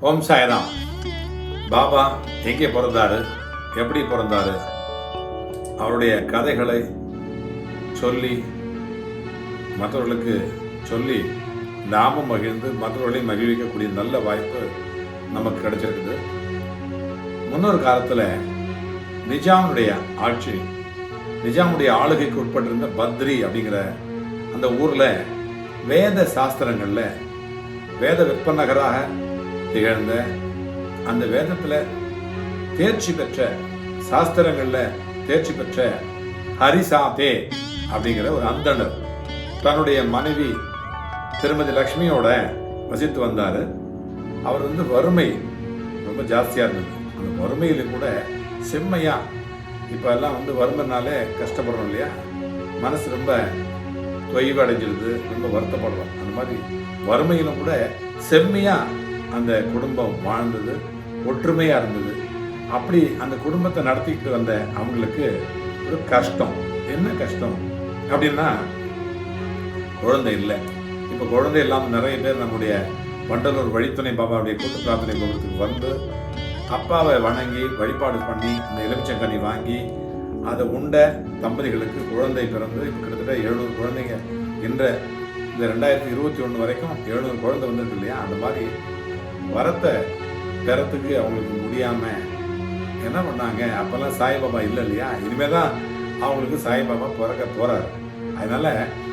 ஓம் சாய்ராம். பாபா எங்கே பிறந்தாரு? எப்படி பிறந்தாரு? அவருடைய கதைகளை சொல்லி மற்றவர்களுக்கு சொல்லி நாமும் மகிழ்ந்து மற்றவர்களையும் மகிழ்விக்கக்கூடிய நல்ல வாய்ப்பு நமக்கு கிடைச்சிருக்குது. முன்னொரு காலத்தில் நிஜாமுடைய ஆட்சி நிஜாமுடைய ஆளுகைக்கு உட்பட்டிருந்த பத்ரி அப்படிங்கிற அந்த ஊரில் வேத சாஸ்திரங்களில் வேத விற்பனகராக திகழ்ந்த அந்த வேதத்தில் தேர்ச்சி பெற்ற சாஸ்திரங்களில் தேர்ச்சி பெற்ற ஹரிசாதே அப்படிங்கிற ஒரு அந்தனர் தன்னுடைய மனைவி திருமதி லக்ஷ்மியோட வசித்து வந்தார். அவர் வந்து வறுமை ரொம்ப ஜாஸ்தியாக இருந்தது. அந்த வறுமையில கூட செம்மையா இப்போ எல்லாம் வந்து வறுமைனாலே கஷ்டப்படுறோம் இல்லையா? மனசு ரொம்ப தொய்வு அடைஞ்சிருது ரொம்ப வருத்தப்படுறோம். அந்த மாதிரி வறுமையிலும் கூட செம்மையாக அந்த குடும்பம் வாழ்ந்தது ஒற்றுமையாக இருந்தது. அப்படி அந்த குடும்பத்தை நடத்திக்கிட்டு வந்த அவங்களுக்கு ஒரு கஷ்டம். என்ன கஷ்டம்? அப்படின்னா குழந்தை இல்லை. இப்போ குழந்தை இல்லாமல் நிறைய பேர் நம்முடைய வண்டலூர் வழித்துணை பாபாவுடைய கூட்டு பிரார்த்தனை கோபுரத்துக்கு வந்து அப்பாவை வணங்கி வழிபாடு பண்ணி அந்த எலுமிச்சங்கனி வாங்கி அதை உண்ட தம்பதிகளுக்கு குழந்தை பிறந்து இப்போ கிட்டத்தட்ட எழுநூறு குழந்தைங்க. என்ற இந்த ரெண்டாயிரத்தி இருபத்தி ஒன்று வரைக்கும் எழுநூறு குழந்தை வந்திருக்கு இல்லையா? அந்த மாதிரி வரத்தை பெறத்துக்கு அவங்களுக்கு முடியாமல் என்ன பண்ணாங்க? அப்போல்லாம் சாய்பாபா இல்லை இல்லையா? இனிமேல் தான் அவங்களுக்கு சாய்பாபா பிறக்க போகிறாரு அதனால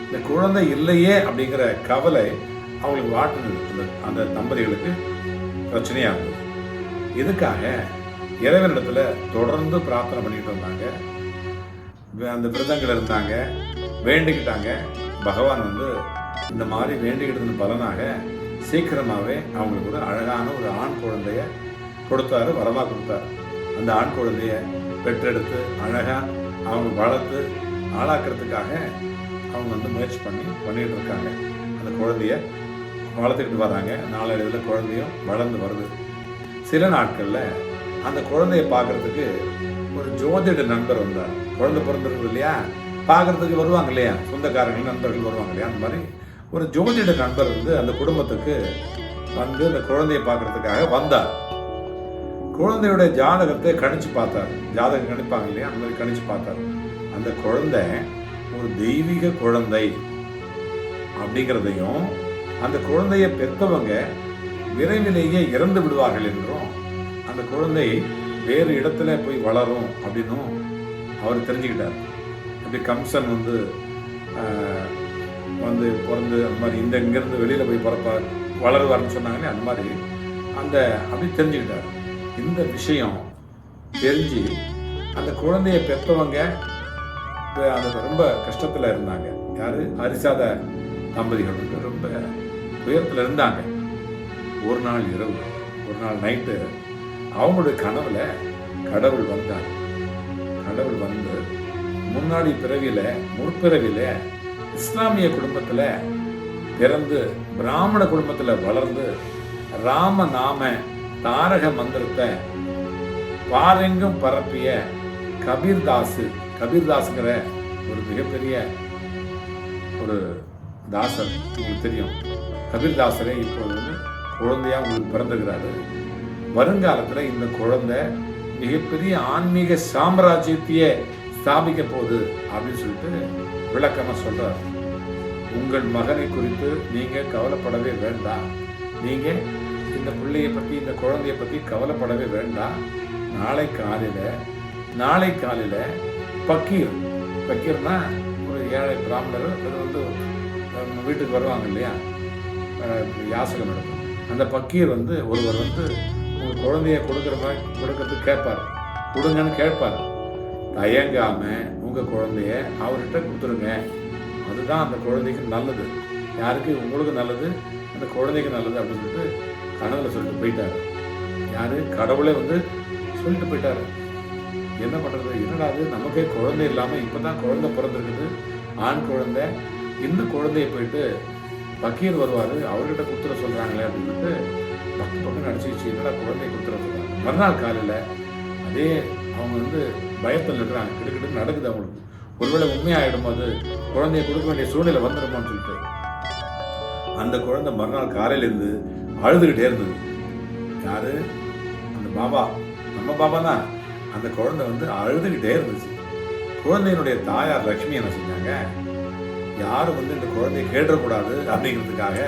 இந்த குழந்தை இல்லையே அப்படிங்கிற கவலை அவங்களுக்கு வாட்டுனது அந்த அந்த தம்பதிகளுக்கு பிரச்சனையாக இருந்தது. இதுக்காக இறைவனிடத்தில் தொடர்ந்து பிரார்த்தனை பண்ணிட்டு வந்தாங்க. அந்த விரதங்கள் இருந்தாங்க வேண்டிக்கிட்டாங்க. பகவான் வந்து இந்த மாதிரி வேண்டிக்கிட்டதன் பலனாக சீக்கிரமாகவே அவங்களுக்கு ஒரு அழகான ஒரு ஆண் குழந்தைய கொடுத்தாரு வரமாக கொடுத்தாரு. அந்த ஆண் குழந்தைய பெற்றெடுத்து அழகாக அவங்க வளர்த்து ஆளாக்குறதுக்காக அவங்க வந்து முயற்சி பண்ணி பண்ணிகிட்டு இருக்காங்க. அந்த குழந்தைய வளர்த்துக்கிட்டு வராங்க. நாளடைவில் குழந்தையும் வளர்ந்து வருது. சில நாட்களில் அந்த குழந்தைய பார்க்கறதுக்கு ஒரு ஜோதிட நண்பர் வந்தார். குழந்தை பிறந்திருக்கு இல்லையா? பார்க்கறதுக்கு வருவாங்க இல்லையா? சொந்தக்காரங்கள் நண்பர்கள் வருவாங்க இல்லையா? அந்த மாதிரி ஒரு ஜோதிட நண்பர் வந்து அந்த குடும்பத்துக்கு வந்து அந்த குழந்தையை பார்க்கறதுக்காக வந்தார். குழந்தையுடைய ஜாதகத்தை கணிச்சு பார்த்தார். ஜாதகம் கணிப்பாங்க இல்லையா? அந்த மாதிரி கணிச்சு பார்த்தார். அந்த குழந்தை ஒரு தெய்வீக குழந்தை அப்படிங்கிறதையும் அந்த குழந்தையை பெற்றவங்க விரைவிலேயே இறந்து விடுவார்கள் என்றும் அந்த குழந்தை வேறு இடத்துல போய் வளரும் அப்படின்னும் அவர் தெரிஞ்சுக்கிட்டார். அப்படி கம்சன் வந்து வந்து பிறந்து அந்த மாதிரி இந்த இங்கேருந்து வெளியில் போய் பிறப்பார் வளருவார்னு சொன்னாங்கன்னே அந்த மாதிரி அந்த அப்படி தெரிஞ்சுக்கிட்டார். இந்த விஷயம் தெரிஞ்சு அந்த குழந்தைய பெற்றவங்க இப்போ அந்த ரொம்ப கஷ்டத்தில் இருந்தாங்க. யார்? அரிசாத தம்பதிகள். வந்து ரொம்ப உயரத்தில் இருந்தாங்க. ஒரு நாள் இரவு ஒரு நாள் நைட்டு அவங்களுடைய கனவுல கடவுள் வந்தார். கடவுள் வந்து முன்னாடி பிறவியில் முற்பிறவியில் இஸ்லாமிய குடும்பத்தில் பிறந்து பிராமண குடும்பத்தில் வளர்ந்து ராம நாம தாரக மந்திரத்தை பாரெங்கும் பரப்பிய கபீர்தாசு. கபீர்தாஸுங்கிற ஒரு மிகப்பெரிய ஒரு தாசர் உங்களுக்கு தெரியும். கபீர்தாசரே இப்பொழுது வந்து உங்களுக்கு பிறந்துகிறாரு வருங்காலத்தில் இந்த குழந்தை மிகப்பெரிய ஆன்மீக சாம்ராஜ்யத்தையே ஸ்தாபிக்க போகுது அப்படின்னு சொல்லிட்டு விளக்கமாக சொல்றாரு. உங்கள் மகனை குறித்து நீங்க கவலைப்படவே வேண்டாம். நீங்க இந்த பிள்ளையை பற்றி இந்த குழந்தைய பற்றி கவலைப்படவே வேண்டாம். நாளை காலையில் நாளை காலையில் பக்கீர். பக்கீர்னா ஒரு ஏழை பிராமணர் அது வந்து வீட்டுக்கு வருவாங்க இல்லையா? யாசகம் நடக்கும். அந்த பக்கீர் வந்து ஒருவர் வந்து உங்கள் குழந்தைய கொடுக்குற மாதிரி கொடுக்கறதுக்கு கேட்பார். கொடுங்கன்னு கேட்பார். தயங்காமல் உங்கள் குழந்தைய அவர்கிட்ட கொடுத்துருங்க. அதுதான் அந்த குழந்தைக்கு நல்லது. யாருக்கு உங்களுக்கு நல்லது? அந்த குழந்தைக்கு நல்லது அப்படின்னு சொல்லிட்டு கனவுல சொல்லிட்டு போயிட்டாரு. யாரு? கடவுளே வந்து சொல்லிட்டு போயிட்டாரு. என்ன பண்ணுறது என்னடா அது நமக்கே குழந்தை இல்லாமல் இப்போ தான் குழந்தை பிறந்திருக்குது. ஆண் குழந்தை. இந்த குழந்தைய போயிட்டு பக்கீர் வருவார். அவர்கிட்ட கொடுத்துட சொல்கிறாங்களே அப்படின்ட்டு சொல்லிட்டு பக்கம் நடிச்சிச்சு என்னடா குழந்தைய கொடுத்துட சொல்கிறாங்க மறுநாள் காலையில் அதே அவங்க வந்து பயத்தில் இருக்கிறாங்க. கிடுக்கிட்டு நடக்குது அவங்களுக்கு. ஒருவேளை உண்மையாயிடும் போது குழந்தைய கொடுக்க வேண்டிய சூழ்நிலை வந்துடுமான்னு சொல்லிட்டு. அந்த குழந்தை மறுநாள் காலையில இருந்து அழுதுகிட்டே இருந்தது. யாரு? அந்த பாபா. நம்ம பாபா தான். அந்த குழந்தை வந்து அழுதுகிட்டே இருந்துச்சு. குழந்தையினுடைய தாயார் லக்ஷ்மி என்ன செஞ்சாங்க? யாரும் வந்து இந்த குழந்தையை கேட்டக்கூடாது அப்படிங்கிறதுக்காக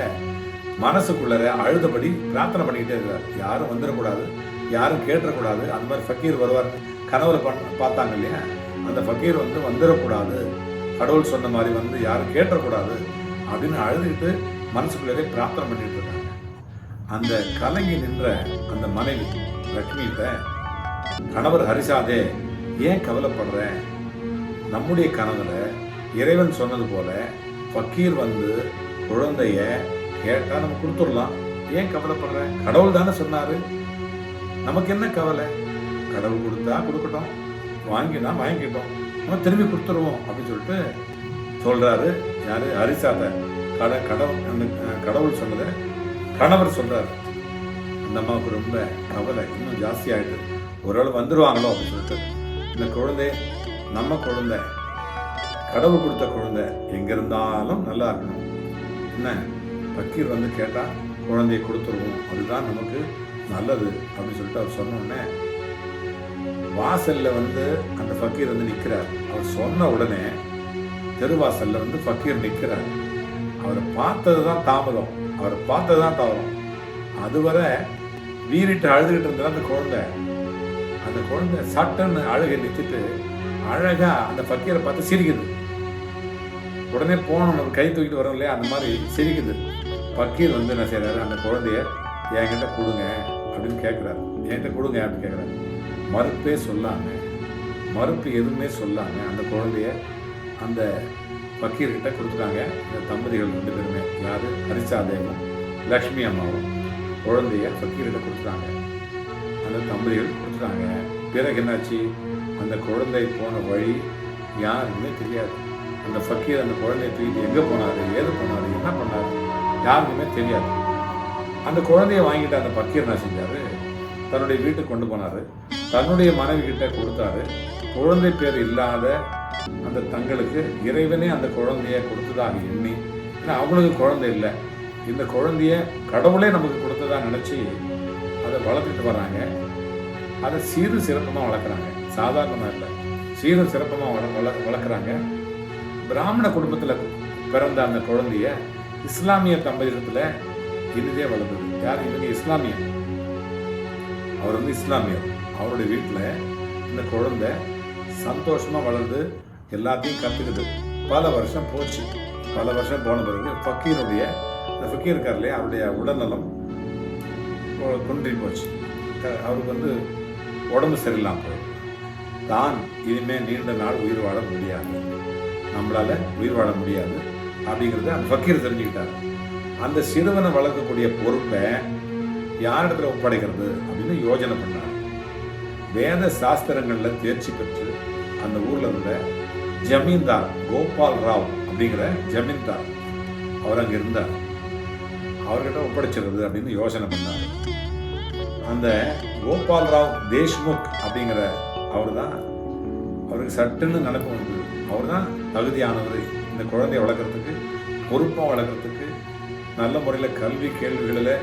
மனசுக்குள்ளர அழுதபடி பிரார்த்தனை பண்ணிக்கிட்டே இருக்கிறார். யாரும் வந்துடக்கூடாது யாரும் கேட்டக்கூடாது அந்த மாதிரி ஃபக்கீர் வருவார். கனவுல பண்ண பார்த்தாங்க இல்லையா? அந்த ஃபக்கீர் வந்து வந்துடக்கூடாது கடவுள் சொன்ன மாதிரி வந்து யாரும் கேட்டக்கூடாது அப்படின்னு அழுதுகிட்டு மனசுக்குள்ளே பிரார்த்தனை பண்ணிட்டு இருக்காங்க. அந்த கலங்கி நின்ற அந்த மனைவி லக்ஷ்மிகிட்ட கணவர் ஹரிசாதே ஏன் கவலைப்படுற? நம்முடைய கனவுல இறைவன் சொன்னது போல ஃபக்கீர் வந்து குழந்தைய கேட்டால் நம்ம கொடுத்துடலாம். ஏன் கவலைப்படுற? கடவுள் தானே சொன்னாரு. நமக்கு என்ன கவலை? கடவுள் கொடுத்தா கொடுக்கட்டும். வாங்கினா வாங்கிக்கிட்டோம். நம்ம திரும்பி கொடுத்துருவோம் அப்படின்னு சொல்லிட்டு சொல்கிறாரு யார்? ஹரிசாத கட கடவுள் அந்த கடவுள் சொன்னதை கணவர் சொல்கிறார் அந்த அம்மாவுக்கு ரொம்ப கவலை. இன்னும் ஜாஸ்தி ஆயிட்டு. வந்துடுவாங்களோ அப்படின்னு சொல்லிட்டு. இந்த குழந்தை நம்ம குழந்தை கடவுள் கொடுத்த குழந்தை எங்கே இருந்தாலும் நல்லா இருக்கணும். என்ன? பக்கீர் வந்து கேட்டால் குழந்தையை கொடுத்துருவோம். அதுதான் நமக்கு நல்லது அப்படின்னு சொல்லிட்டு அவர் சொன்னோடனே வாசல்ல வந்து அந்த ஃபக்கீர் வந்து நிற்கிறார் அவர் சொன்ன உடனே தெருவாசல்ல வந்து ஃபக்கீர் நிற்கிறார் அவரை பார்த்தது தான் தாமதம். அவரை பார்த்தது தான் தவறம் அதுவரை வீறிட்டு அழுதுகிட்டு இருந்தா அந்த குழந்தை. அந்த குழந்தை சட்டன்னு அழுகை நிறுத்திட்டு அழகா அந்த ஃபக்கீரை பார்த்து சிரிக்குது. உடனே போனோம் நம்ம கை தூக்கிட்டு வரோம் இல்லையா? அந்த மாதிரி சிரிக்குது. ஃபக்கீர் வந்து என்ன செய்கிறாரு அந்த குழந்தைய என்கிட்ட கொடுங்க அப்படின்னு கேட்குறாரு என்கிட்ட கொடுங்க அப்படின்னு கேட்குறாரு மறுப்பே சொல்லாம மறுப்பு எதுவுமே சொல்லாம அந்த குழந்தைய அந்த ஃபக்கீர்கிட்ட கொடுத்துட்டாங்க. இந்த தம்பதிகள் ரெண்டு பேருமே. யாரு? ஹரிசாதேவும் லக்ஷ்மி அம்மாவும். குழந்தைய ஃபக்கீர்கிட்ட கொடுத்துட்டாங்க. அந்த தம்பதிகள் கொடுத்துட்டாங்க. பிறகு என்னாச்சு? அந்த குழந்தை போன வழி யாருமே தெரியாது. அந்த ஃபக்கீர் அந்த குழந்தைய தூக்கிட்டு எங்கே போனாரு? ஏது போனார் என்ன பண்ணாரு? யாருக்குமே தெரியாது. அந்த குழந்தைய வாங்கிட்டு அந்த ஃபக்கீர் என்ன செஞ்சாரு? தன்னுடைய வீட்டுக்கு கொண்டு போனாரு. தன்னுடைய மனைவி கிட்ட கொடுத்தாரு. குழந்தை பேர் இல்லாத அந்த தங்களுக்கு இறைவனே அந்த குழந்தைய கொடுத்ததாக எண்ணி ஏன்னா அவங்களுக்கு குழந்தை இல்லை. இந்த குழந்தைய கடவுளே நமக்கு கொடுத்ததாக நினச்சி அதை வளர்த்துட்டு வர்றாங்க. அதை சீரும் சிறப்பமாக வளர்க்குறாங்க. சாதாரணமாக இல்லை. சீரும் சிறப்பமாக வள வள வளர்க்குறாங்க. பிராமண குடும்பத்தில் பிறந்த அந்த குழந்தைய இஸ்லாமிய தம்பதியத்தில் இனிதே வளர்ந்தது. யார்? இவங்க இஸ்லாமியர். அவர் வந்து இஸ்லாமியர். அவருடைய வீட்டில் இந்த குழந்தை சந்தோஷமாக வளர்ந்து எல்லாத்தையும் கற்றுக்குது பல வருஷம் போச்சு. பல வருஷம் போன பிறகு ஃபக்கீருடைய இந்த ஃபக்கீர் இருக்கார் இல்லையா அவருடைய உடல்நலம் குன்றி போச்சு. க- அவருக்கு வந்து உடம்பு சரியில்லாமல் போயிடும் தான் இனிமேல் நீண்ட நாள் உயிர் வாழ முடியாது. நம்மளால் உயிர் வாழ முடியாது அப்படிங்கிறத அந்த ஃபக்கீர் தெரிஞ்சுக்கிட்டார். அந்த சிறுவனை வளர்க்கக்கூடிய பொறுப்பை யாரிடத்துல ஒப்படைக்கிறது அப்படின்னு யோஜனை பண்ணார். வேத சாஸ்திரங்களில் தேர்ச்சி பெற்று அந்த ஊரில் இருந்த ஜமீன்தார் கோபால் ராவ் அப்படிங்கிற ஜமீன்தார் அவர் அங்கே இருந்தார். அவர்கிட்ட ஒப்படைச்சிருது அப்படின்னு யோசனை பண்ணார். அந்த கோபால் ராவ் தேஷ்முக் அப்படிங்கிற அவர் தான் அவருக்கு சட்டுன்னு நினைப்பு வந்தது அவர் தான் தகுதியானவர். இந்த குழந்தைய வளர்க்குறதுக்கு பொறுப்பாக வளர்க்குறதுக்கு நல்ல முறையில் கல்வி கேள்விகளில்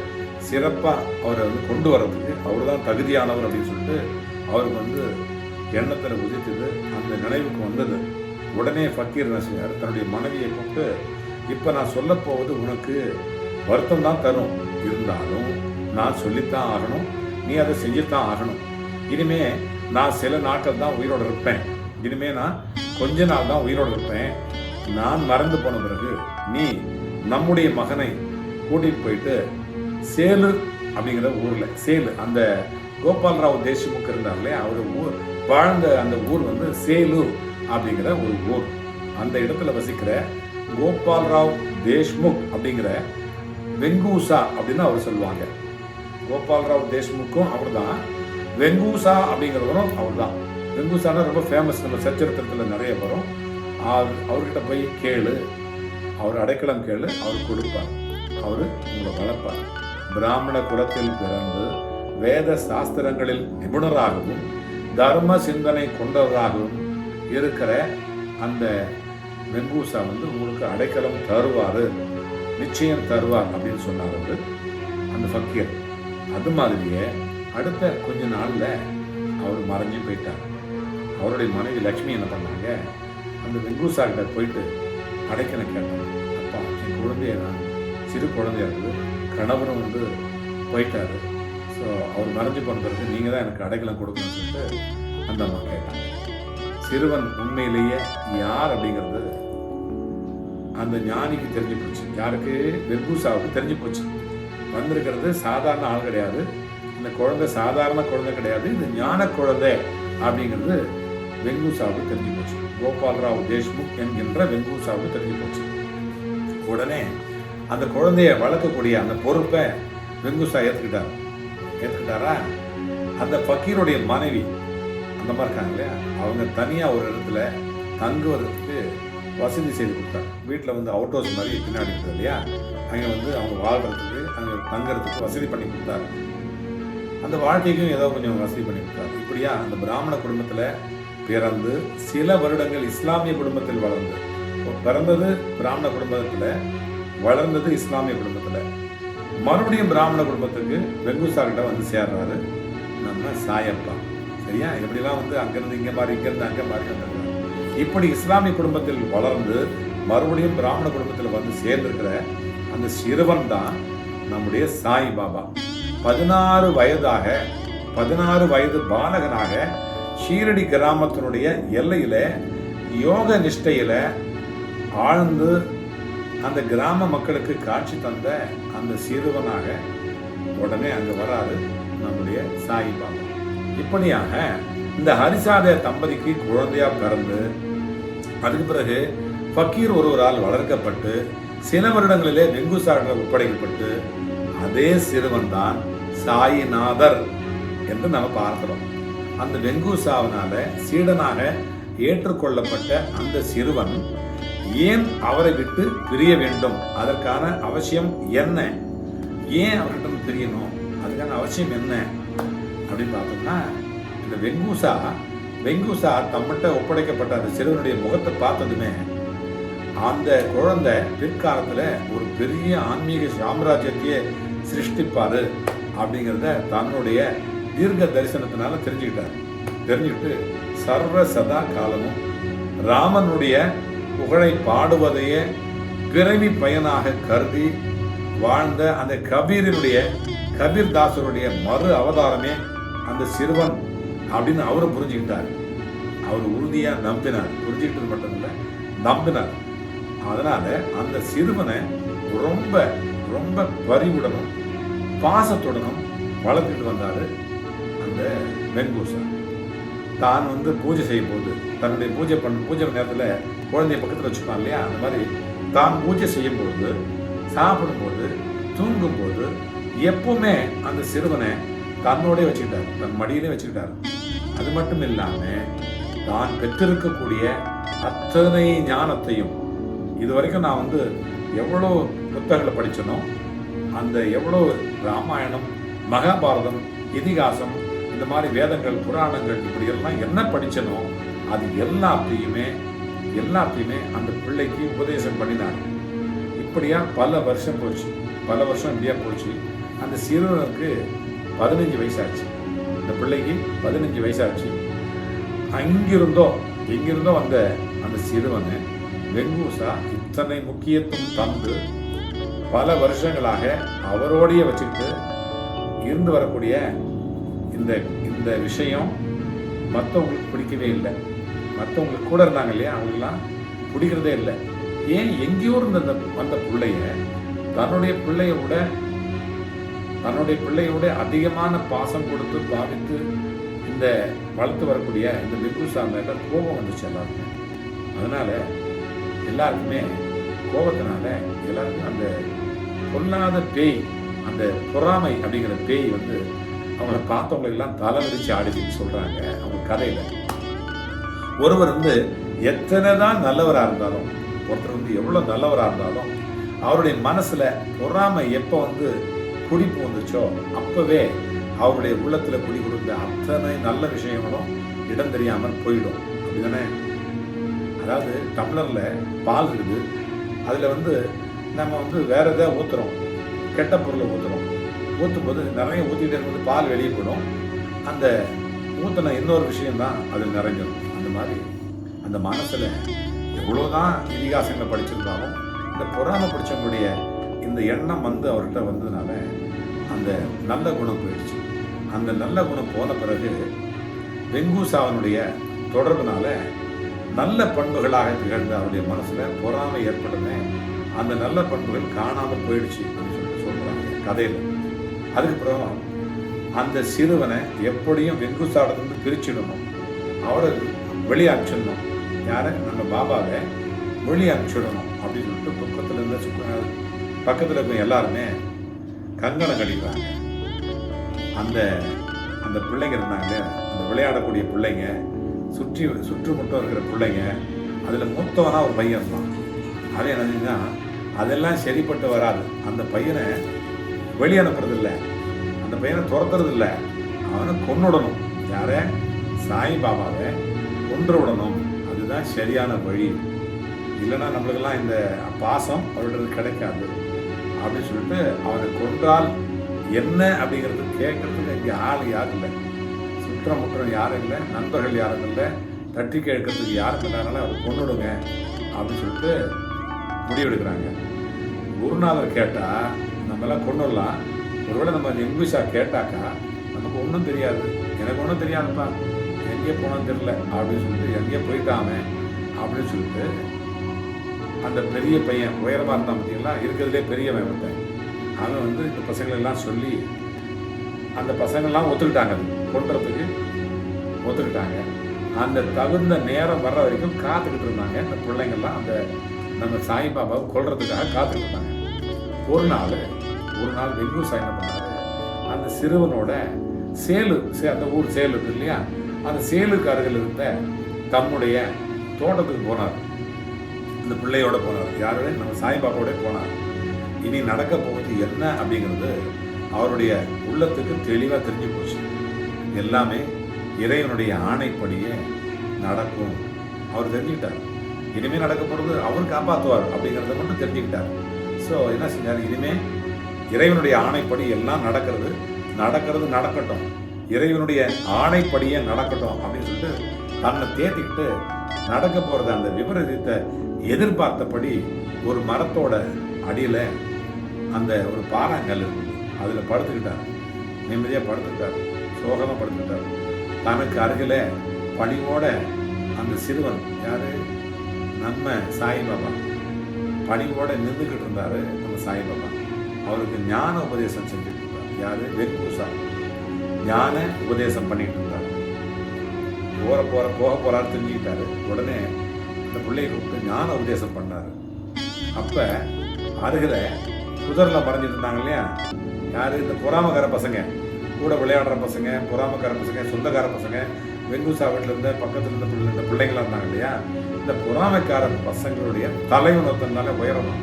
சிறப்பாக அவரை வந்து கொண்டு வர்றதுக்கு அவர் தான் தகுதியானவர் அப்படின்னு சொல்லிட்டு அவருக்கு வந்து எண்ணத்தில் உதித்தது அந்த நினைவுக்கு வந்தது. உடனே ஃபக்கீர் நசியார் தன்னுடைய மனைவியை கூப்பிட்டு இப்போ நான் சொல்லப்போவது உனக்கு வருத்தம் தான் தரும். இருந்தாலும் நான் சொல்லித்தான் ஆகணும். நீ அதை செஞ்சுத்தான் ஆகணும். இனிமே நான் சில நாட்கள் தான் உயிரோடு இருப்பேன். இனிமே நான் கொஞ்ச நாள் தான் உயிரோட இருப்பேன். நான் மறந்து போன பிறகு நீ நம்முடைய மகனை கூட்டிகிட்டு போயிட்டு சேலு அப்படிங்கிற ஊரில் சேலு அந்த கோபால்ராவ் தேஷ்முக் இருந்தார் இல்லையா அவர் ஊர் வாழ்ந்த அந்த ஊர் வந்து சேலு அப்படிங்கிற ஒரு ஊர். அந்த இடத்துல வசிக்கிற கோபால்ராவ் தேஷ்முக் அப்படிங்கிற வெங்கூசா அப்படின்னு அவர் சொல்லுவாங்க. கோபால்ராவ் தேஷ்முக்கும் அவர் தான் வெங்கூசா அப்படிங்கிறவரும் அவர் தான் வெங்கூசானா ரொம்ப ஃபேமஸ் நம்ம சச்சரித்திரத்தில் நிறைய வரும். அவர் அவர்கிட்ட போய் கேளு. அவர் அடைக்கலம் கேளு அவர் கொடுப்பார். அவர் உங்களை வளர்ப்பார். பிராமண குலத்தில் பிறந்து வேத சாஸ்திரங்களில் நிபுணராகவும் தர்ம சிந்தனை கொண்டவராகவும் இருக்கிற அந்த வெங்கூசா வந்து உங்களுக்கு அடைக்கலம் தருவார் நிச்சயம் தருவார் அப்படின்னு சொன்னார் அவர் அந்த ஃபக்கீர். அது மாதிரியே அடுத்த கொஞ்ச நாளில் அவர் மறைஞ்சு போயிட்டார். அவருடைய மனைவி லக்ஷ்மி என்ன பண்ணாங்க? அந்த வெங்கூசா கிட்ட போயிட்டு அடைக்கணும் கேட்டாங்க. அப்பா என் குழந்தைய நான் சிறு குழந்தையா இருக்குது கணவரும் வந்து போயிட்டாரு. ஸோ அவர் மறைஞ்சு போன பிறகு நீங்கள் தான் எனக்கு அடைக்கலம் கொடுக்கணும்னு சொல்லிட்டு அந்த அம்மா கேட்டாங்க. சிறுவன் உண்மையிலேயே யார் அப்படிங்கிறது அந்த ஞானிக்கு தெரிஞ்சு போச்சு. யாருக்கு? வெர்பூசாவுக்கு தெரிஞ்சு போச்சு. வந்திருக்கிறது சாதாரண ஆள் கிடையாது. இந்த குழந்தை சாதாரண குழந்தை கிடையாது. இது ஞான குழந்தை அப்படிங்கிறது வெங்கூசாவுக்கு தெரிஞ்சு போச்சு. கோபால்ராவ் தேஷ்முக் என்கின்ற வெங்கூசாவுக்கு தெரிஞ்சு போச்சு. உடனே அந்த குழந்தைய வளர்க்கக்கூடிய அந்த பொறுப்பை வெங்குசா ஏற்றுக்கிட்டார் ஏற்றுக்கிட்டாரா அந்த ஃபக்கீருடைய மனைவி அந்த மாதிரி இருக்காங்க இல்லையா? அவங்க தனியாக ஒரு இடத்துல தங்குவதற்கு வசதி செய்து கொடுத்தாங்க. வீட்டில் வந்து அவுட் ஹவுஸ் மாதிரி பின்னாடி இருக்குது இல்லையா? அங்கே வந்து அவங்க வாழ்கிறதுக்கு அங்கே தங்குறதுக்கு வசதி பண்ணி கொடுத்தாரு. அந்த வாழ்க்கைக்கும் ஏதோ கொஞ்சம் வசதி பண்ணி கொடுத்தாரு. இப்படியா அந்த பிராமண குடும்பத்தில் பிறந்து சில வருடங்கள் இஸ்லாமிய குடும்பத்தில் வளர்ந்து பிறந்தது பிராமண குடும்பத்தில் வளர்ந்தது இஸ்லாமிய குடும்பத்தில். மறுபடியும் பிராமண குடும்பத்துக்கு வெங்குசார்கிட்ட வந்து சேர்றாரு. நம்ம சாயப்பா. சரியா? எப்படிலாம் வந்து அங்கிருந்து இங்கே மாறி இங்கிருந்து அங்கே மாறி இப்படி இஸ்லாமிய குடும்பத்தில் வளர்ந்து மறுபடியும் பிராமண குடும்பத்தில் வந்து சேர்ந்திருக்கிற அந்த சிறுவன் தான் நம்முடைய சாய் பாபா. பதினாறு வயதாக பதினாறு வயது பாலகனாக ஷீரடி கிராமத்தினுடைய எல்லையில் யோக நிஷ்டையில் ஆழ்ந்து அந்த கிராம மக்களுக்கு காட்சி தந்த அந்த சிறுவனாக உடனே அங்கே வராது நம்முடைய சாய் பாபா. இப்படியாக இந்த ஹரிசாத தம்பதிக்கு குழந்தையா பிறந்து அதுக்கு பிறகு ஃபக்கீர் ஒருவரால் வளர்க்கப்பட்டு சில வருடங்களிலே வெங்குசாரிடம் ஒப்படைக்கப்பட்டு அதே சிறுவன் தான் சாயிநாதர் என்று நம்ம பார்க்கிறோம். அந்த வெங்குசாவினால சீடனாக ஏற்றுக்கொள்ளப்பட்ட அந்த சிறுவன் ஏன் அவரை விட்டு பிரிய வேண்டும்? அதற்கான அவசியம் என்ன? ஏன் அவர்கிட்ட பிரியணும்? அதுக்கான அவசியம் என்ன? அப்படின்னு பார்த்தோம்னா இந்த வெங்கூசா வெங்கூசா தம்மிட்ட ஒப்படைக்கப்பட்ட அந்த சிறுவனுடைய முகத்தை பார்த்ததுமே அந்த குழந்தை பிற்காலத்தில் ஒரு பெரிய ஆன்மீக சாம்ராஜ்யத்தையே சிருஷ்டிப்பார் அப்படிங்கிறத தன்னுடைய தீர்க்க தரிசனத்தினால தெரிஞ்சுக்கிட்டார். தெரிஞ்சுக்கிட்டு சர்வ சதா காலமும் ராமனுடைய புகழை பாடுவதையே பிறவி பயனாக கருதி வாழ்ந்த அந்த கபீரினுடைய கபீர் தாசருடைய மறு அவதாரமே அந்த சிறுவன் அப்படின்னு அவரு புரிஞ்சுக்கிட்டார். அவர் உறுதியாக நம்பினார். புரிஞ்சுக்கிட்டது மட்டும் இல்லை நம்பினார். அதனால அந்த சிறுவனை ரொம்ப ரொம்ப பரிவுடனும் பாசத்துடனும் வளர்த்துட்டு வந்தார் அந்த வெண்பூசன் தான் வந்து பூஜை செய்யும் போது தன்னுடைய பூஜை பண்ண பூஜை நேரத்தில் குழந்தைய பக்கத்தில் வச்சுப்பான் இல்லையா? அந்த மாதிரி தான் பூஜை செய்யும்போது சாப்பிடும்போது தூங்கும்போது எப்பவுமே அந்த சிறுவனை தன்னோடே வச்சுக்கிட்டார். தன் மடியிலே வச்சுக்கிட்டார். அது மட்டும் இல்லாமல் தான் பெற்றிருக்கக்கூடிய அத்தனை ஞானத்தையும் இது வரைக்கும் நான் வந்து எவ்வளோ புத்தகங்களை படித்தனோ அந்த எவ்வளோ ராமாயணம் மகாபாரதம் இதிகாசம் இந்த மாதிரி வேதங்கள் புராணங்கள் இப்படி எல்லாம் என்ன படித்தனோ அது எல்லாத்தையுமே எல்லாத்தையுமே அந்த பிள்ளைக்கு உபதேசம் பண்ணினார் இப்படியா பல வருஷம் போச்சு. பல வருஷம் இப்படியா போச்சு. அந்த சிறுவனுக்கு பதினஞ்சு வயசாச்சு. இந்த பிள்ளைக்கு பதினஞ்சு வயசாச்சு. அங்கிருந்தோ எங்கிருந்தோ வந்த அந்த சிறுவனை வெங்கூசா இத்தனை முக்கியத்துவம் தந்து பல வருஷங்களாக அவரோடையே வச்சுக்கிட்டு இருந்து வரக்கூடிய இந்த இந்த விஷயம் மற்றவங்களுக்கு பிடிக்கவே இல்லை. மற்றவங்களுக்கு கூட இருந்தாங்க இல்லையா? அவங்களெல்லாம் பிடிக்கிறதே இல்லை. ஏன் எங்கேயோ இருந்த அந்த வந்த பிள்ளைய தன்னுடைய பிள்ளைய விட தன்னுடைய பிள்ளையோட அதிகமான பாசம் கொடுத்து பாவித்து இந்த வளர்த்து வரக்கூடிய இந்த பிக்குசா மேல கோபம் வந்துச்சு எல்லாருக்குமே. அதனால எல்லாருக்குமே கோபத்தினால எல்லாருக்கும் அந்த பொல்லாத பேய் அந்த பொறாமை அப்படிங்கிற பேய் வந்து அவங்கள பார்த்தவங்களெல்லாம் தலை விரிச்சு ஆடிச்சுன்னு சொல்கிறாங்க அவங்க கதையில். ஒருவர் வந்து எத்தனை தான் நல்லவராக இருந்தாலும் ஒருத்தர் வந்து எவ்வளோ நல்லவராக இருந்தாலும் அவருடைய மனசில் பொறாமை எப்போ வந்து குடிப்பு வந்துச்சோ அப்போவே அவருடைய உள்ளத்தில் குடி கொடுத்த அத்தனை நல்ல விஷயங்களும் இடம் தெரியாமல் போயிடும். அப்படிதானே? அதாவது டம்ளரில் பால் இருக்குது. அதில் வந்து நம்ம வந்து வேறு எதாவது ஊற்றுறோம் கெட்ட பொருளை ஊற்றுறோம் ஊற்றும் போது நிறைய ஊற்றிக்கிட்டே இருக்கும்போது பால் வெளியே போயிடும். அந்த ஊற்றின இன்னொரு விஷயம்தான் அதில் நிறைஞ்சிடும் மாதிரி. அந்த மனசில் எவ்வளோதான் இதிகாசங்களை படிச்சிருந்தாலும் இந்த பொறாமை படித்தவங்களுடைய இந்த எண்ணம் வந்து அவர்கிட்ட வந்ததுனால அந்த நல்ல குணம் போயிடுச்சு. அந்த நல்ல குணம் போன பிறகு வெங்கூசாவனுடைய தொடர்புனால நல்ல பண்புகளாக திகழ்ந்த அவருடைய மனசில் பொறாமை ஏற்படுமே அந்த நல்ல பண்புகள் காணாமல் போயிடுச்சு அப்படின்னு சொல்லி சொல்கிறாங்க கதையில். அதுக்கப்புறம் அந்த சிறுவனை எப்படியும் வெங்குசாடத்திலிருந்து பிரிச்சிடணும். அவரை வெளியே யாரை? நம்ம பாபாவை வெளியே அப்படின்னு சொல்லிட்டு பக்கத்தில் இருந்த சுக்க- பக்கத்தில் இருக்க எல்லாருமே கங்கணம் கடிக்கிறாங்க அந்த அந்த பிள்ளைங்க இருந்தாங்க அந்த விளையாடக்கூடிய பிள்ளைங்க சுற்றி சுற்றுமுட்டம் இருக்கிற பிள்ளைங்க அதில் மூத்தவனா ஒரு பையன் இருந்தான் அது என்னதுன்னா அதெல்லாம் சரிப்பட்டு வராது. அந்த பையனை வெளியே அனுப்புறதில்ல. அந்த பையனை துரத்துறதில்லை. அவனை கொன்னுடணும். யாரை? சாய் பாபாவை. கொன்று விடணும் அதுதான் சரியான வழி. இல்லைன்னா நம்மளுக்கெல்லாம் இந்த பாசம் அவர்கிட்ட கிடைக்காது. அப்படின்னு சொல்லிட்டு அவனை கொன்றால் என்ன அப்படிங்கிறது கேட்கறதுக்கு இங்கே ஆள் யாரும் இல்லை. சுற்றம் முற்றம் யாரும் இல்லை நண்பர்கள் யாரும் இல்லை தட்டி கேட்கறதுக்கு யாரும் இல்லாதனால அவர் கொண்டுடுங்க அப்படின்னு சொல்லிட்டு முடிவெடுக்கிறாங்க. குருநாதர் கேட்டால் நம்மளாம் கொண்டுடலாம் ஒருவேளை நம்ம இங்கிலீஷாக கேட்டாக்கா நமக்கு ஒன்றும் தெரியாது. எனக்கு ஒன்றும் தெரியாதுப்பா. எங்கே போனோம் தெரில அப்படின்னு சொல்லிட்டு எங்கேயோ போயிட்டாமே அப்படின்னு சொல்லிட்டு அந்த பெரிய பையன் உயரமாக இருந்தான் பார்த்தீங்களா? இருக்கிறதுலே பெரியவன் ஒருத்தன் அவன் வந்து இந்த பசங்களெல்லாம் சொல்லி அந்த பசங்கள்லாம் ஒத்துக்கிட்டாங்க கொண்டுறதுக்கு ஒத்துக்கிட்டாங்க. அந்த தகுந்த நேரம் வர்ற வரைக்கும் காத்துக்கிட்டு இருந்தாங்க. அந்த பிள்ளைங்கள்லாம் அந்த நம்ம சாய்பாபாவை கொள்றதுக்காக காத்துக்கிட்டு இருந்தாங்க. ஒரு நாள் ஒரு நாள் வெகு சாய் பண்ணாங்க பண்ணாரு? அந்த சிறுவனோட சேலு சே- அந்த ஊர் சேலு இருக்கு இல்லையா? அந்த சேலுக்கு அருகில் இருந்த தம்முடைய தோட்டத்துக்கு போனார். இந்த பிள்ளையோட போனார். யாரோட நம்ம சாய்பாபாவோட போனார். இனி நடக்க போவது என்ன அப்படிங்கிறது அவருடைய உள்ளத்துக்கு தெளிவாக தெரிஞ்சு போச்சு. எல்லாமே இறைவனுடைய ஆணைப்படியே நடக்கும். அவர் தெரிஞ்சுக்கிட்டார். இனிமேல் நடக்க போகிறது அவர் காப்பாற்றுவார் அப்படிங்கிறத மட்டும் தெரிஞ்சுக்கிட்டார். ஸோ என்ன செஞ்சார்? இனிமேல் இறைவனுடைய ஆணைப்படி எல்லாம் நடக்கிறது நடக்கிறது நடக்கட்டும். இறைவனுடைய ஆணைப்படியே நடக்கட்டும் அப்படின்னு சொல்லிட்டு தன்னை தேத்திக்கிட்டு நடக்க போகிறத அந்த விபரீதத்தை எதிர்பார்த்தபடி ஒரு மரத்தோட அடியில் அந்த ஒரு பாறாங்கல் இருந்தது. அதில் படுத்துக்கிட்டார். நிம்மதியாக படுத்துக்கிட்டார். சோகமாக படுத்துக்கிட்டார். தனக்கு அருகில் பணிவோட அந்த சிறுவன் யார்? நம்ம சாய்பாபா. பணிவோட நின்றுக்கிட்டு இருந்தார் நம்ம சாய்பாபா. அவருக்கு ஞான உபதேசம் செஞ்சுட்டு இருந்தார். யார்? வெண்பூசா. ஞான உபதேசம் பண்ணிட்டு இருந்தார். போற போற போக போறாரு தெரிஞ்சுக்கிட்டாரு. உடனே அந்த பிள்ளையை கூப்பிட்டு ஞான உபதேசம் பண்ணாரு. அப்ப அருகில குதிரில் மறைஞ்சிட்டு இருந்தாங்க இல்லையா? யாரு? இந்த பொறாமக்கார பசங்க. கூட விளையாடுற பசங்க பொறாமக்கார பசங்க சொந்தக்கார பசங்க வெங்குசா வீட்டில் இருந்த பக்கத்தில் இருந்த பிள்ளை இந்த பிள்ளைங்களா இருந்தாங்க இல்லையா? இந்த பொறாமைக்கார பசங்களுடைய தலைவன் ஒருத்தனால உயரணும்.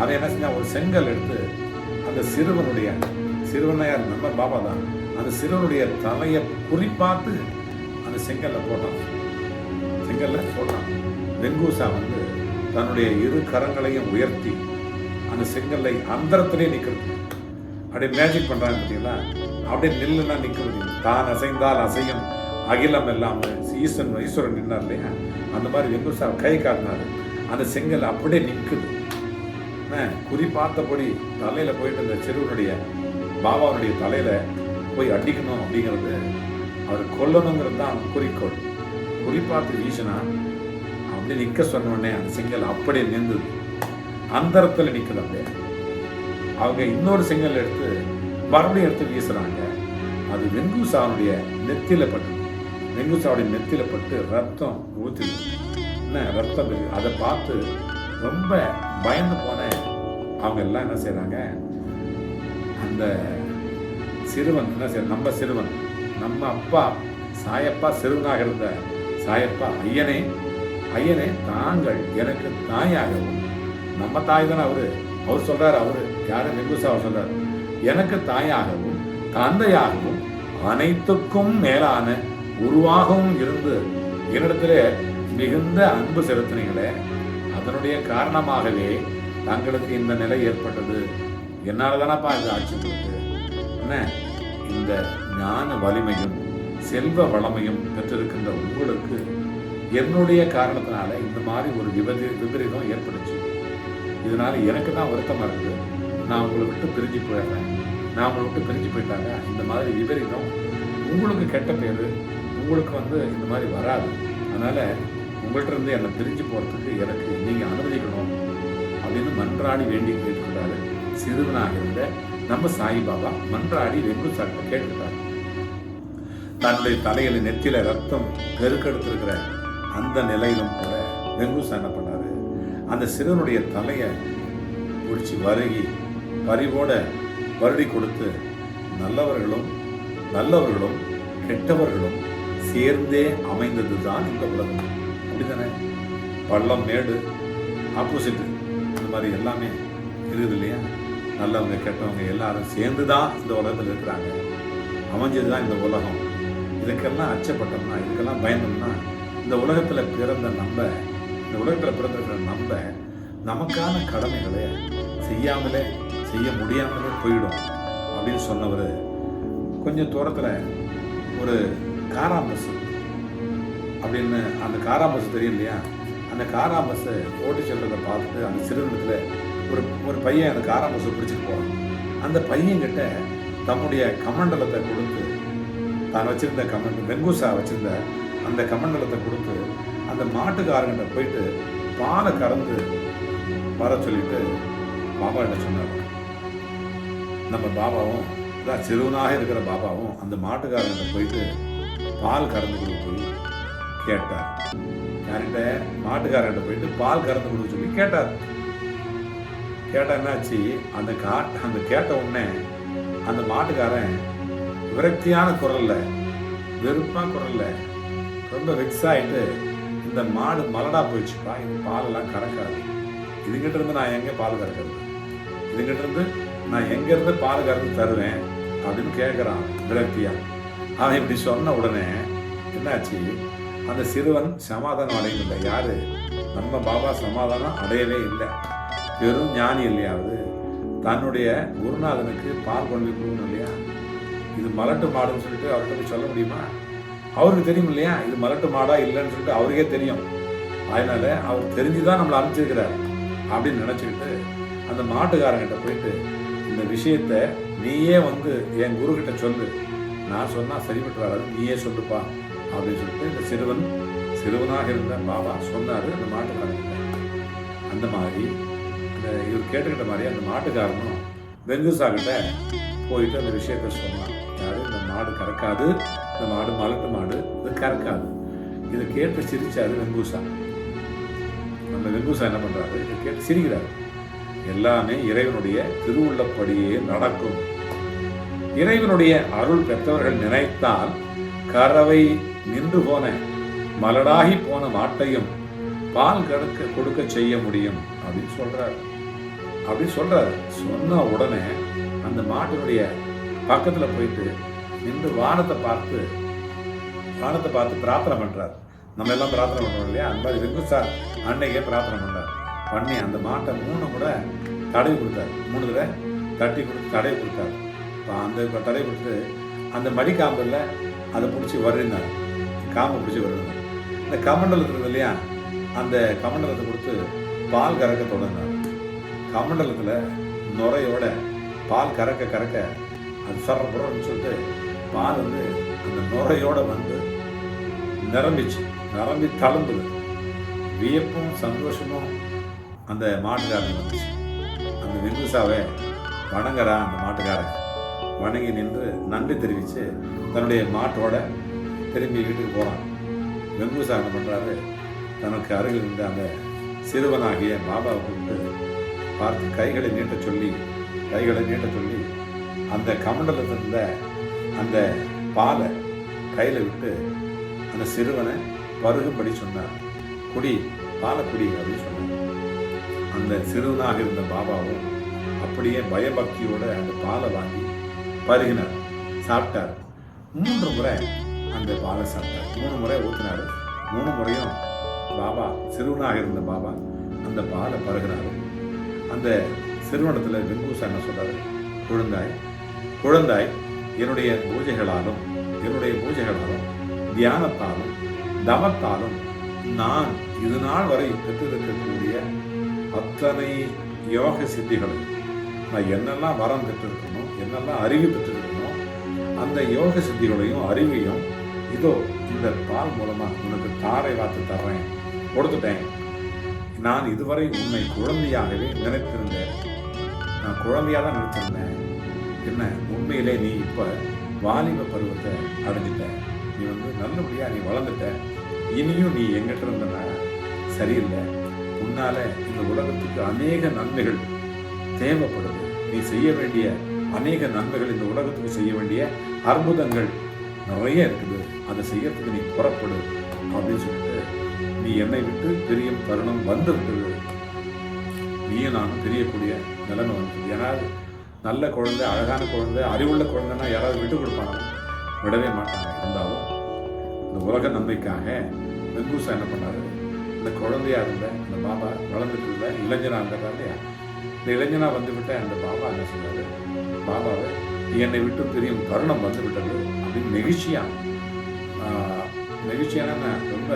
அதை என்ன செஞ்சால் ஒரு செங்கல் எடுத்து அந்த சிறுவனுடைய சிறுவனையார் நம்ம பாபா தான். அந்த சிறுவனுடைய தலையை குறிப்பாத்து அந்த செங்கல்ல போட்டான். செங்கல்ல போட்டான். வெங்கூசா வந்து தன்னுடைய இரு கரங்களையும் உயர்த்தி அந்த செங்கல்லை அந்தரத்திலே நிற்கிறது அப்படியே மேஜிக் பண்றாங்க பார்த்தீங்களா? அப்படியே நில்லுனா நிற்கிறது தான் அசைந்தால் அசையும். அகிலம் எல்லாம் ஈஸ்வரன் ஈஸ்வரன் நின்னார் இல்லையா? அந்த மாதிரி வெங்கூசா கை காட்டினாரு. அந்த செங்கல் அப்படியே நிற்குது குறி பார்த்தபடி தலையில போயிட்டு இருந்த சிறுவனுடைய பாபாவுடைய தலையில போய் அடிக்கணும் அப்படிங்கிறது அவர் கொல்லணுங்கிறது தான் அவன் குறிக்கோள். குறி பார்த்து வீசினா அப்படி நிற்க சொன்ன உடனே அந்த செங்கல் அப்படியே நின்றுது அந்தரத்தில் நிக்குது அப்படியே. அவங்க இன்னொரு செங்கல் எடுத்து மறுபடியும் எடுத்து வீசுறாங்க. அது வெங்குசாவுடைய நெத்தியில பட்டு வெங்குசாவுடைய நெத்தியில பட்டு ரத்தம் ஊற்றி என்ன ரத்தம் அதை பார்த்து ரொம்ப பயந்து போன அவங்க எல்லாம் என்ன செய்கிறாங்க அந்த சிறுவன் என்ன செய்ய நம்ம சிறுவன். நம்ம அப்பா சாயப்பா சிறுவனாக இருந்த சாயப்பா ஐயனே ஐயனே தாங்கள் எனக்கு தாயாகவும் நம்ம தாய் தானே அவரு. அவர் சொல்றாரு அவரு யாரு? நெங்குசா அவர் சொல்றாரு. எனக்கு தாயாகவும் தந்தையாகவும் அனைத்துக்கும் மேலான உருவாகவும் இருந்து என்னிடத்துல மிகுந்த அன்பு செலுத்தினீங்களே அதனுடைய காரணமாகவே தங்களுக்கு இந்த நிலை ஏற்பட்டது. என்னால் தானப்பா இது ஆட்சி கொடுத்து என்ன? இந்த ஞான வலிமையும் செல்வ வளமையும் பெற்றிருக்கின்ற உங்களுக்கு என்னுடைய காரணத்தினால இந்த மாதிரி ஒரு விபதி விபரீதம் ஏற்பட்டுச்சு. இதனால எனக்கு தான் வருத்தமா இருக்குது. நான் உங்களை விட்டு பிரிஞ்சு போயிடுறேன். நான் உங்களை விட்டு பிரிஞ்சு போயிட்டாங்க. இந்த மாதிரி விபரீதம் உங்களுக்கு கெட்ட பேர் உங்களுக்கு வந்து இந்த மாதிரி வராது. அதனால உங்கள்கிட்ட இருந்து என்னை பிரிஞ்சு போகிறதுக்கு எனக்கு நீங்கள் அனுமதிக்கணும் அப்படின்னு மன்றாடி வேண்டி கேட்டுக்கிறாரு சிறுவனாக இருந்த நம்ம சாய்பாபா மன்றாடி வெகு சாட்டை கேட்டுட்டார். தன்னுடைய தலையில நெத்தியில ரத்தம் பெருக்கெடுத்திருக்கிற அந்த நிலையிலும் கூட வெங்குசா என்ன பண்ணாரு. அந்த சிறுவனுடைய தலையை பிடிச்சி வருகி பறிவோட வருடி கொடுத்து நல்லவர்களும் நல்லவர்களும் கெட்டவர்களும் சேர்ந்தே அமைந்தது தான் இந்த உலகம். அப்படிதானே பள்ளம் மேடு ஆப்போசிட் இந்த மாதிரி எல்லாமே இருக்குது இல்லையா? நல்லவங்க கெட்டவங்க எல்லாரும் சேர்ந்து தான் இந்த உலகத்தில் இருக்கிறாங்க. அமைஞ்சது தான் இந்த உலகம். இதுக்கெல்லாம் அச்சப்பட்டோம்னா இதுக்கெல்லாம் பயந்தோம்னா இந்த உலகத்தில் பிறந்த நம்ம இந்த உலகத்தில் பிறந்திருக்கிற நம்ம நமக்கான கடமைகளை செய்யாமலே செய்ய முடியாமலே போயிடும் அப்படின்னு சொன்னவர் கொஞ்சம் தூரத்தில் ஒரு காரா பஸ் அப்படின்னு அந்த காரா பஸ் தெரியும் இல்லையா? அந்த காரா பஸ்ஸை ஓட்டி செல்றதை பார்த்துட்டு அந்த சிறுவனத்தில் ஒரு ஒரு பையன் அந்த காராம் பஸ்ஸை பிடிச்சிட்டு போகிறான் அந்த பையன்கிட்ட தம்முடைய கமண்டலத்தை கொடுத்து தான் வச்சுருந்த கமண்ட் வெங்கூசா வச்சிருந்த அந்த கமண்டலத்தை கொடுத்து அந்த மாட்டுக்காரங்கிட்ட போயிட்டு பாலை கறந்து வர சொல்லிட்டு பாபா கிட்ட சொன்னார். நம்ம பாபாவும் அதான் சிறுவனாக இருக்கிற பாபாவும் அந்த மாட்டுக்காரங்கிட்ட போயிட்டு பால் கறந்து கொடுத்து சொல்லி கேட்டார். யார்கிட்ட? மாட்டுக்காரங்கிட்ட போயிட்டு பால் கறந்து கொடுக்க சொல்லி கேட்டார். கேட்டால் என்னாச்சு? அந்த கா அந்த கேட்ட உடனே அந்த மாட்டுக்காரன் விரக்தியான குரல்ல வெறுப்பாக குரல்ல ரொம்ப வெக்ஸ் இந்த மாடு மலடாக போயிடுச்சுப்பா இது பாலெல்லாம் கறக்காது. இதுகிட்ட இருந்து நான் எங்கே பால் கறக்கிறது? இதுகிட்ட இருந்து நான் எங்கேருந்து பால் கறந்து தருவேன்? அப்படின்னு கேட்குறான் விரக்தியாக அவன் இப்படி சொன்ன உடனே என்னாச்சு? அந்த சிறுவன் சமாதானம் அடையவில்லை. யாரு? நம்ம பாபா சமாதானம் அடையவே இல்லை. பெரும் ஞானி இல்லையாவது தன்னுடைய குருநாதனுக்கு பால் கொண்டு கொடுக்கணும் இல்லையா? இது மலட்டு மாடுன்னு சொல்லிட்டு அவர்கிட்ட போய் சொல்ல முடியுமா? அவருக்கு தெரியும் இல்லையா? இது மலட்டு மாடா இல்லைன்னு சொல்லிட்டு அவருக்கே தெரியும். அதனால அவர் தெரிஞ்சுதான் நம்மளை அனுப்பிச்சிருக்கிறார் அப்படின்னு நினச்சிக்கிட்டு அந்த மாட்டுக்காரங்கிட்ட போயிட்டு இந்த விஷயத்த நீயே வந்து என் குரு சொல்லு. நான் சொன்னால் சரிப்பட்டு வராது நீயே சொல்லுப்பா அப்படின்னு சொல்லிட்டு இந்த சிறுவன் சிறுவனாக இருந்த பாபா சொன்னார் அந்த மாட்டுக்காரங்கிட்ட. அந்த மாதிரி இந்த இவர் கேட்டுக்கிட்ட மாதிரி அந்த மாட்டுக்காரனும் வெங்குசாகிட்ட போயிட்டு அந்த விஷயத்த சொன்னான். யாரு? இந்த மாடு கறக்காது. இந்த மாடு மலட்டு மாடு. இது கறக்காது. இதை கேட்டு சிரிச்சாரு வெங்குசா. நம்ம வெங்குசா என்ன பண்ணுறாரு இதை கேட்டு சிரிக்கிறாரு. எல்லாமே இறைவனுடைய திருவுள்ளப்படியே நடக்கும். இறைவனுடைய அருள் பெற்றவர்கள் நினைத்தால் கறவை நின்று போன மலடாகி போன மாட்டையும் பால் கடுக்க கொடுக்க செய்ய முடியும் அப்படின்னு சொல்றாரு. அப்படி சொல்றாரு. சொன்ன உடனே அந்த மாட்டினுடைய பக்கத்துல போயிட்டு நின்று வானத்தை பார்த்து வானத்தை பார்த்து பிரார்த்தனை பண்றாரு. நம்ம எல்லாம் பிரார்த்தனை பண்றோம் இல்லையா? அந்த மாதிரி வெகு சார் அன்னைக்கே பிரார்த்தனை பண்றாரு. பண்ணி அந்த மாட்டை மூணு கூட தடவி கொடுத்தாரு. மூணு தடவை தட்டி கொடுத்து தடவி கொடுத்தாரு. இப்போ அந்த தடவி கொடுத்து அந்த மடிக்காம்பில் அதை பிடிச்சி வருந்தார் காம்பை பிடிச்சி வருந்தார் இந்த கமண்டலத்தில் இல்லையா? அந்த கமண்டலத்தை கொடுத்து பால் கறக்க தொடங்கினார் கமண்டலத்தில் நுரையோட பால் கறக்க கறக்க அது சரப்புறம்னு சொல்லிட்டு பால் வந்து அந்த நுரையோட வந்து நிரம்பிச்சு நிரம்பி தழும்புது. வியப்பும் சந்தோஷமும் அந்த மாட்டுக்காரன் வந்துச்சு. அந்த வெங்குசாவை வணங்குறா அந்த மாட்டுக்காரன். வணங்கி நின்று நன்றி தெரிவித்து தன்னுடைய மாட்டோட திரும்பி வீட்டுக்கு போகிறான் வெங்குசா என்ன பண்ணுறாரு தனக்கு அருகில் இருந்த அந்த சிறுவனாகிய பாபாவை கொண்டு பார்த்து கைகளை நீட்ட சொல்லி கைகளை நீட்ட சொல்லி அந்த கமண்டலத்தில் இருந்த அந்த பாலை கையில் விட்டு அந்த சிறுவனை பருகும்படி சொன்னார். குடி பாலை குடி அப்படின்னு சொன்னார். அந்த சிறுவனாக இருந்த பாபாவும் அப்படியே பயபக்தியோட அந்த பாலை வாங்கி பருகினார் சாப்பிட்டார். மூன்று முறை அந்த பாலை சாப்பிட்டார். மூணு முறை ஊற்றினார் மூணு முறையும் பாபா சிறுவனாக இருந்த பாபா அந்த பாலை பருகினார். அந்த சிறுவனத்தில் வெங்கூசா என்ன சொல்றாரு குழந்தாய் குழந்தாய் என்னுடைய பூஜைகளாலும் என்னுடைய பூஜைகளாலும் தியானத்தாலும் தவத்தாலும் நான் இது நாள் வரை பெற்றிருக்கக்கூடிய அத்தனை யோக சித்திகளும் நான் என்னெல்லாம் வரம் பெற்றிருக்கணும் என்னெல்லாம் அறிவு பெற்றிருக்கணும் அந்த யோக சித்திகளையும் அறிவையும் இதோ இந்த பால் மூலமாக உனக்கு தாரை வாத்து தர்றேன். கொடுத்துட்டேன். நான் இதுவரை உன்னை குழந்தையாகவே நினைத்திருந்தேன். நான் குழந்தையாக தான் நினைச்சிருந்தேன் என்ன உண்மையிலே நீ இப்போ வாலிப பருவத்தை அடைஞ்சிட்ட. நீ வந்து நல்லபடியாக நீ வளர்ந்துட்ட. இனியும் நீ எங்கிட்ட இருந்தனா. சரியில்லை. உன்னால இந்த உலகத்துக்கு அநேக நன்மைகள் தேவைப்படுது. நீ செய்ய வேண்டிய அநேக நன்மைகள் இந்த உலகத்துக்கு செய்ய வேண்டிய அற்புதங்கள் நிறைய இருக்குது. அதை செய்யறதுக்கு நீ புறப்படு அப்படின்னு சொல்லி நீ என்னை விட்டு பிரியும் தருணம் வந்து விட்டது நீயும் நானும் பிரியக்கூடிய நிலைமை வந்து ஏன்னா நல்ல குழந்தை அழகான குழந்தை அறிவுள்ள குழந்தைன்னா யாராவது விட்டு கொடுப்பாங்க விடவே மாட்டாங்க. இருந்தாலும் இந்த உலக நன்மைக்காக வெங்கூசா என்ன பண்ணாரு? இந்த குழந்தையா இருந்த அந்த பாபா வளர்ந்துட்டு இருந்த இளைஞனாக இருந்தார் இல்லையா இந்த இளைஞனாக வந்துவிட்ட அந்த பாபா என்ன சொன்னாரு? பாபாவை என்னை விட்டு பிரியும் தருணம் வந்து விட்டது அப்படின்னு நெகிழ்ச்சியாக நெகிழ்ச்சியான ரொம்ப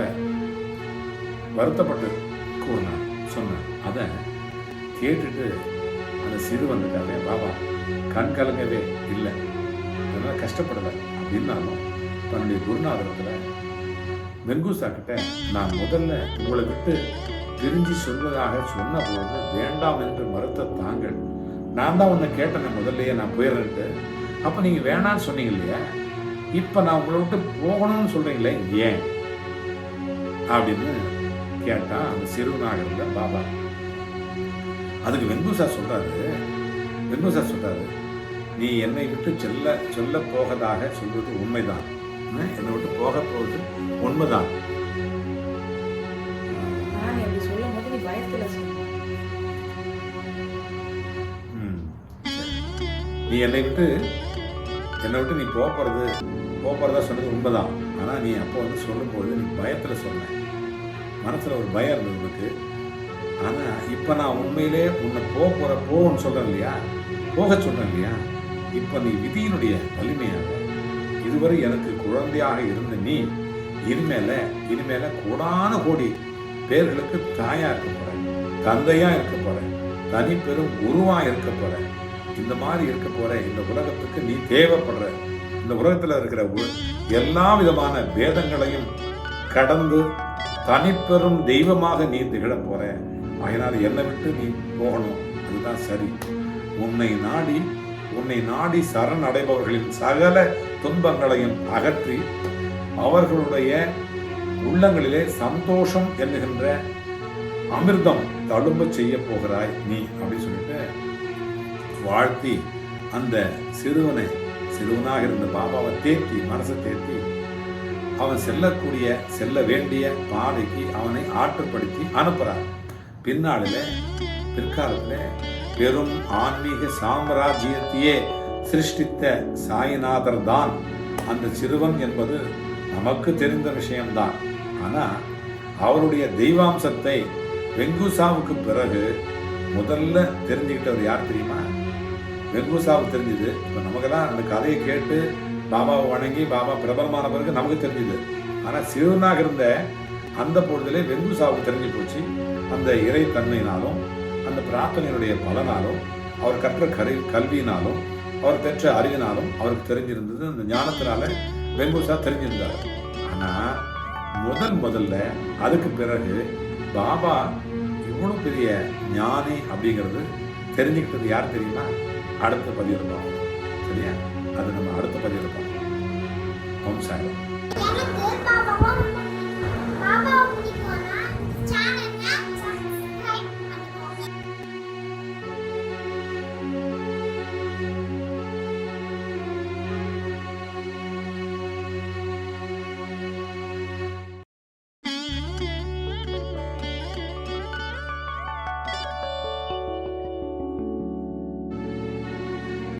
வருத்தப்பட்டு கூறினான் சொன்னேன் அதை கேட்டுட்டு அந்த சிறு வந்துட்டாலே பாபா கண் கலங்கவே இல்லை. அதனால் கஷ்டப்படலை. அப்படின்னாலும் தன்னுடைய குருநாதரத்தில் வெங்கூசா கிட்ட நான் முதல்ல உங்களை விட்டு பிரிஞ்சு சொல்வதாக சொன்ன பொழுது வேண்டாம் என்று மறுத்த தாங்கள் நான் தான் உன்னை கேட்டேன் முதல்லையே நான் போயிடுறேன்ட்டு. அப்போ நீங்கள் வேணான்னு சொன்னீங்க இல்லையா? இப்போ நான் உங்களை விட்டு போகணும்னு சொல்கிறீங்களே ஏன்? அப்படின்னு கேட்டான் அந்த சிறுவனாக இருந்த பாபா. அதுக்கு வெங்குசா சொல்றாரு. வெங்குசா சொல்றாரு நீ என்னை விட்டு செல்ல சொல்ல போகதாக சொல்வது உண்மைதான். என்னை விட்டு போக போவது உண்மைதான். நீ என்னை விட்டு என்னை விட்டு நீ போக போறது போக போறதா சொன்னது உண்மைதான். ஆனா நீ அப்போ வந்து சொல்லும்போது நீ பயத்துல சொன்ன மனசில் ஒரு பயம் இருந்தது உனக்கு ஆனால் இப்போ நான் உண்மையிலே உன்னை போக போகிற போன்னு சொல்கிறேன் இல்லையா? போக சொன்னேன் இல்லையா? இப்போ நீ விதியினுடைய வலிமையாக இதுவரை எனக்கு குழந்தையாக இருந்த நீ இனிமேல இனிமேல கோடான கோடி பேர்களுக்கு தாயா இருக்க போறேன் தந்தையா இருக்க போறேன் தனி பெரும் குருவா இருக்க போற இந்த மாதிரி இருக்க போற இந்த உலகத்துக்கு நீ தேவைப்படுற இந்த உலகத்துல இருக்கிற எல்லா விதமான வேதங்களையும் கடந்து தனிப்பெரும் தெய்வமாக நீ திகழப் போற. அதனால் என்னை விட்டு நீ போகணும். அதுதான் சரி. உன்னை நாடி உன்னை நாடி சரண் அடைபவர்களின் சகல துன்பங்களையும் அகற்றி அவர்களுடைய உள்ளங்களிலே சந்தோஷம் என்னுகின்ற அமிர்தம் தழும்ப செய்ய போகிறாய் நீ அப்படின்னு சொல்லிட்டு வாழ்த்தி அந்த சிறுவனை சிறுவனாக இருந்த பாபாவை தேத்தி மனசை தேத்தி அவன் செல்லக்கூடிய செல்ல வேண்டிய பாதைக்கு அவனை ஆற்றுப்படுத்தி அனுப்புறார் பின்னாளில் பிற்காலத்தில் பெரும் ஆன்மீக சாம்ராஜ்யத்தையே சிருஷ்டித்த சாய்நாதர் தான் அந்த சிறுவன் என்பது நமக்கு தெரிந்த விஷயம்தான். ஆனால் அவருடைய தெய்வாம்சத்தை வெங்குசாவுக்கு பிறகு முதல்ல தெரிஞ்சுக்கிட்டவர் யார் தெரியுமா? வெங்குசாவுக்கு தெரிஞ்சது. இப்போ நமக்கெல்லாம் அந்த கதையை கேட்டு பாபாவை வணங்கி பாபா பிரபலமான பிறகு நமக்கு தெரிஞ்சுது. ஆனால் சிறுவனாக இருந்த அந்த பொழுதிலே வெங்குசாவுக்கு தெரிஞ்சு போச்சு. அந்த இறை தன்மையினாலும் அந்த பிரார்த்தனையினுடைய பலனாலும் அவர் கற்ற கரு கல்வியினாலும் அவர் பெற்ற அறிவினாலும் அவருக்கு தெரிஞ்சிருந்தது. அந்த ஞானத்தினால வெங்குசா தெரிஞ்சிருந்தார். ஆனால் முதல் முதல்ல அதுக்கு பிறகு பாபா இவ்வளோ பெரிய ஞானி அப்படிங்கிறது தெரிஞ்சுக்கிட்டது யார் தெரியுமா? அடுத்த பதிவு சரியா? அது நம்ம அடுத்த பதிவில் பார்ப்போம் ஓம்